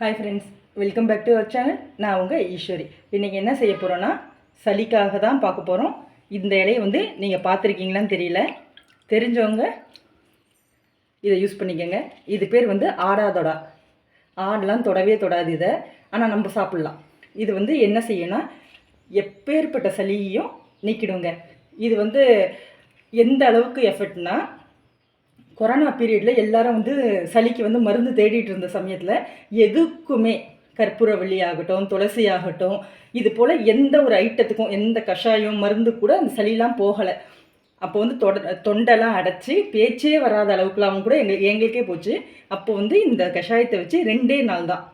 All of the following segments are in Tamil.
Hi friends welcome back to our channel நான் உங்கள் ஈஸ்வரி. இன்றைக்கி என்ன செய்ய போகிறோன்னா சளிக்காக தான் பார்க்க போகிறோம் இந்த இலையை வந்து நீங்கள் பார்த்துருக்கீங்களான்னு தெரியல. தெரிஞ்சவங்க இதை யூஸ் பண்ணிக்கோங்க. இது பேர் வந்து ஆடாதொடா ஆடெலாம் தொடவே தொடாது இதை. ஆனால் நம்ம சாப்பிட்லாம். இது வந்து என்ன செய்யணும்னா எப்பேற்பட்ட சளியையும் நீக்கிடுங்க. இது வந்து எந்த அளவுக்கு எஃபெக்ட்னால் கொரோனா பீரியடில் எல்லாரும் வந்து சளிக்கு வந்து மருந்து தேடிட்டு இருந்த சமயத்தில் எதுக்குமே கற்பூரவள்ளி ஆகட்டும் துளசி ஆகட்டும் இது போல் எந்த ஒரு ஐட்டத்துக்கும் எந்த கஷாயம் மருந்து கூட அந்த சளிலாம் போகலை. அப்போ வந்து தொட தொண்டெல்லாம் அடைச்சி பேச்சே வராத அளவுக்குலாம் கூட எங்கள் எங்களுக்கே போச்சு. அப்போ வந்து இந்த கஷாயத்தை வச்சு ரெண்டே நாள் தான்.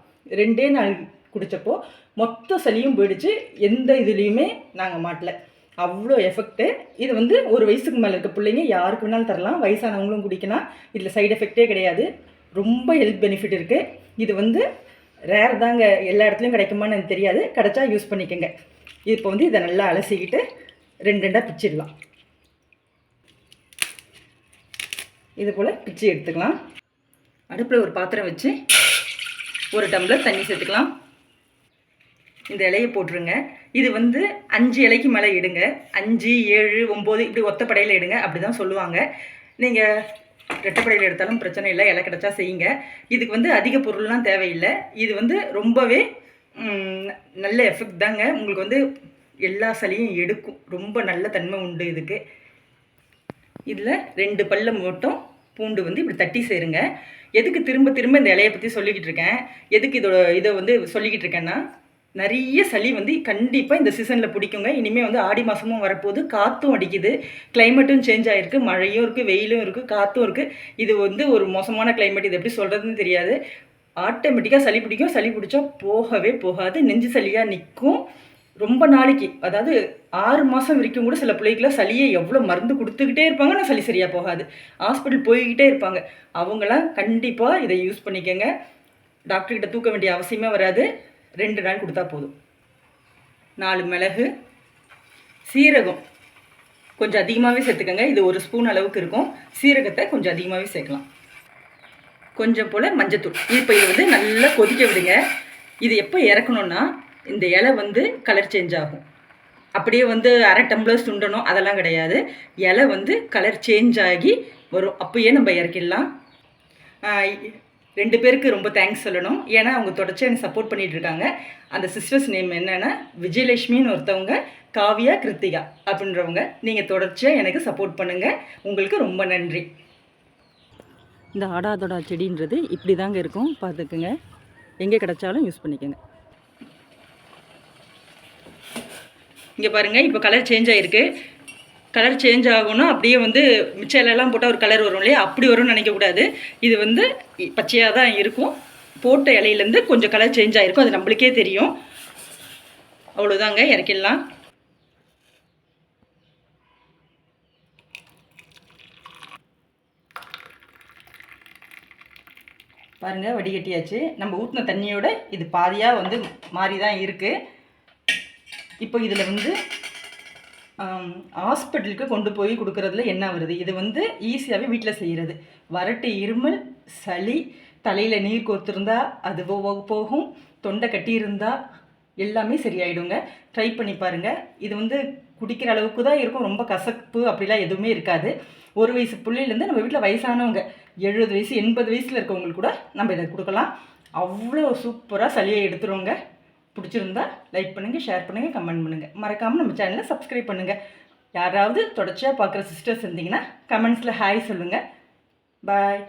ரெண்டே நாள் குடித்தப்போ மொத்த சளியும் போயிடுச்சு. எந்த இதுலேயுமே நாங்கள் மாட்டலை. அவ்வளோ எஃபெக்ட்டு இது வந்து ஒரு வயசுக்கு மேலே இருக்க பிள்ளைங்க யாருக்கு வேணாலும் தரலாம். வயசானவங்களும் குடிக்கலாம். இதில் சைடு எஃபெக்டே கிடையாது. ரொம்ப ஹெல்த் பெனிஃபிட் இருக்குது இது வந்து ரேர் தாங்க. எல்லா இடத்துலையும் கிடைக்குமான்னு எனக்கு தெரியாது. கிடைச்சா யூஸ் பண்ணிக்கோங்க. இப்போ வந்து இதை நல்லா அலசிக்கிட்டு ரெண்டு ரெண்டாக பிச்சிடலாம். இது போல் பிச்சு எடுத்துக்கலாம். அடுப்பில் ஒரு பாத்திரம் வச்சு ஒரு டம்ளர் தண்ணி சேர்த்துக்கலாம். இந்த இலையை போட்டுருங்க. இது வந்து அஞ்சு இலைக்கு மேலே இடுங்க. அஞ்சு ஏழு ஒம்பது இப்படி ஒத்தப்படையில் இடுங்க. அப்படி தான் சொல்லுவாங்க நீங்கள் ரெட்டப்படையில் எடுத்தாலும் பிரச்சனை இல்லை. இலை கிடச்சா செய்யுங்க. இதுக்கு வந்து அதிக பொருள்லாம் தேவையில்லை. இது வந்து ரொம்பவே நல்ல எஃபெக்ட் தாங்க. உங்களுக்கு வந்து எல்லா சளியும் எடுக்கும். ரொம்ப நல்ல தன்மை உண்டு இதுக்கு. இதில் ரெண்டு பல்ல மட்டும் பூண்டு வந்து இப்படி தட்டி சேருங்க. எதுக்கு திரும்ப திரும்ப இந்த இலையை பற்றி சொல்லிக்கிட்டு இருக்கேன்? எதுக்கு இதோட இதை வந்து சொல்லிக்கிட்டு இருக்கேன்னா நிறைய சளி வந்து கண்டிப்பாக இந்த சீசனில் பிடிக்குங்க. இனிமேல் வந்து ஆடி மாதமும் வரப்போகுது. காற்றும் அடிக்குது. கிளைமேட்டும் சேஞ்ச் ஆகிருக்கு மழையும் இருக்குது வெயிலும் இருக்குது காற்றும் இருக்குது இது வந்து ஒரு மோசமான கிளைமேட் இது எப்படி சொல்கிறதுன்னு தெரியாது. ஆட்டோமேட்டிக்காக சளி பிடிக்கும். சளி பிடிச்சா போகவே போகாது. நெஞ்சு சளியாக நிற்கும். ரொம்ப நாளைக்கு அதாவது ஆறு மாதம் வரைக்கும் கூட சில பிள்ளைகளாம் சளியை எவ்வளோ மருந்து கொடுத்துக்கிட்டே இருப்பாங்க. ஆனால் சளி சரியாக போகாது. ஹாஸ்பிட்டல் போய்கிட்டே இருப்பாங்க. அவங்களாம் கண்டிப்பாக இதை யூஸ் பண்ணிக்கோங்க. டாக்டர்கிட்ட தூக்க வேண்டிய அவசியமே வராது. ரெண்டு நாள் கொடுத்தா போதும். நாலு மிளகு சீரகம். கொஞ்சம் அதிகமாகவே சேர்த்துக்கோங்க. இது ஒரு ஸ்பூன் அளவுக்கு இருக்கும். சீரகத்தை கொஞ்சம் அதிகமாகவே சேர்க்கலாம். கொஞ்சம் போல் மஞ்சத்தூள். இப்போ இது வந்து நல்லா கொதிக்க விடுங்க. இது எப்போ இறக்கணும்னா இந்த இலை வந்து கலர் சேஞ்ச் ஆகும். அப்படியே வந்து அரை டம்ளர் சுண்டணும். அதெல்லாம் கிடையாது. இலை வந்து கலர் சேஞ்ச் ஆகி வரும். அப்போயே நம்ம இறக்கிடலாம். ரெண்டு பேருக்கு ரொம்ப தேங்க்ஸ் சொல்லணும். ஏன்னா அவங்க தொடர்ச்சி எனக்கு சப்போர்ட் பண்ணிட்டு இருக்காங்க. அந்த சிஸ்டர்ஸ் நேம் என்னன்னா விஜயலட்சுமின்னு ஒருத்தவங்க காவியா கிருத்திகா அப்படின்றவங்க. நீங்கள் தொடர்ச்சியாக எனக்கு சப்போர்ட் பண்ணுங்கள் உங்களுக்கு ரொம்ப நன்றி. இந்த ஆடாதொடா செடின்றது இப்படி தாங்க இருக்கும். பார்த்துக்குங்க. எங்கே கிடைச்சாலும் யூஸ் பண்ணிக்கோங்க. இங்கே பாருங்கள் இப்போ கலர் சேஞ்ச் ஆகிருக்கு கலர் சேஞ்ச் ஆகணும் அப்படியே வந்து மிச்ச இலையெல்லாம் போட்டால் ஒரு கலர் வரும் இல்லையா? அப்படி வரும்னு நினைக்கக்கூடாது. இது வந்து பச்சையாக தான் இருக்கும். போட்ட இலையிலேருந்து கொஞ்சம் கலர் சேஞ்ச் ஆகிருக்கும் அது நம்மளுக்கே தெரியும். அவ்வளோதாங்க இறக்கிடலாம். பாருங்கள் வடிகட்டியாச்சு. நம்ம ஊற்றின தண்ணியோட இது பாதியாக வந்து மாறி தான் இருக்குது இப்போ இதில் வந்து ஹாஸ்பிட்டலுக்கு கொண்டு போய் கொடுக்குறதுல என்ன வருது? இது வந்து ஈஸியாகவே வீட்டில் செய்கிறது வறட்டு இருமல் சளி தலையில் நீர் கோர்த்துருந்தா அது போகும். தொண்டை கட்டியிருந்தா எல்லாமே சரியாயிடுங்க. ட்ரை பண்ணி பாருங்கள் இது வந்து குடிக்கிற அளவுக்கு தான் இருக்கும். ரொம்ப கசப்பு அப்படிலாம் எதுவுமே இருக்காது. ஒரு வயசு பிள்ளையிலேருந்து நம்ம வீட்டில் வயசானவங்க எழுபது வயசு எண்பது வயசில் இருக்கவங்களுக்கு கூட நம்ம இதை கொடுக்கலாம். அவ்வளோ சூப்பராக சளியை எடுத்துருவோங்க. பிடிச்சிருந்தா லைக் பண்ணுங்கள் ஷேர் பண்ணுங்கள் கமெண்ட் பண்ணுங்கள் மறக்காமல் நம்ம சேனலை சப்ஸ்கிரைப் பண்ணுங்கள் யாராவது தொடர்ச்சியாக பார்க்குற சிஸ்டர்ஸ் இருந்தீங்கன்னா கமெண்ட்ஸில் ஹாய் சொல்லுங்கள் பாய்